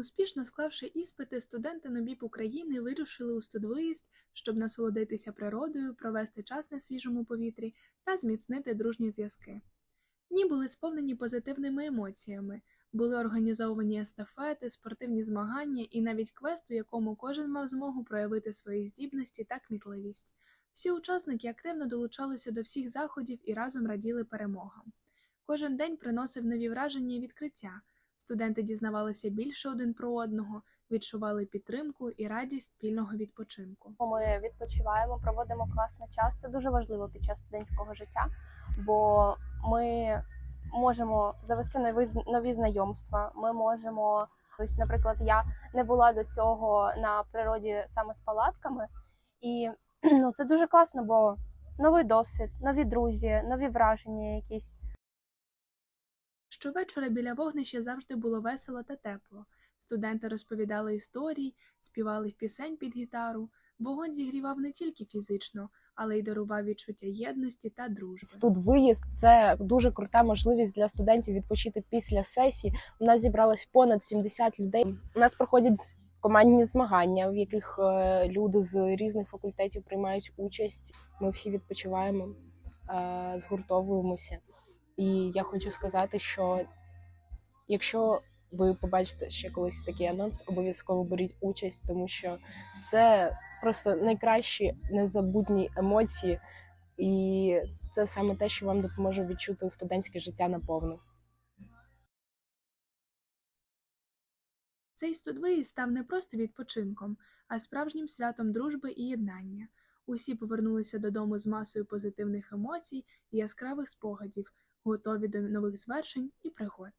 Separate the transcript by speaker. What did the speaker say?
Speaker 1: Успішно склавши іспити, студенти НОБІП України вирушили у студвиїзд, щоб насолодитися природою, провести час на свіжому повітрі та зміцнити дружні зв'язки. Дні були сповнені позитивними емоціями, були організовані естафети, спортивні змагання і навіть квест, у якому кожен мав змогу проявити свої здібності та кмітливість. Всі учасники активно долучалися до всіх заходів і разом раділи перемогам. Кожен день приносив нові враження і відкриття. Студенти дізнавалися більше один про одного, відчували підтримку і радість спільного відпочинку.
Speaker 2: Ми відпочиваємо, проводимо класний час. Це дуже важливо під час студентського життя, бо ми можемо завести нові нові знайомства. Ми можемо, ось, наприклад, я не була до цього на природі саме з палатками, і ну це дуже класно, бо новий досвід, нові друзі, нові враження якісь.
Speaker 1: Щовечора біля вогнища завжди було весело та тепло. Студенти розповідали історії, співали пісень під гітару. Вогонь зігрівав не тільки фізично, але й дарував відчуття єдності та дружби.
Speaker 3: Тут виїзд це дуже крута можливість для студентів відпочити після сесії. У нас зібралось понад 70 людей. У нас проходять командні змагання, в яких е, люди з різних факультетів приймають участь. Ми всі відпочиваємо, е, згуртовуємося. І я хочу сказати, що якщо ви побачите ще колись такий анонс, обов'язково беріть участь, тому що це просто найкращі незабутні емоції, і це саме те, що вам допоможе відчути студентське життя наповну.
Speaker 1: Цей студвиїзд став не просто відпочинком, а справжнім святом дружби і єднання. Усі повернулися додому з масою позитивних емоцій і яскравих спогадів, готові до нових звершень і пригод.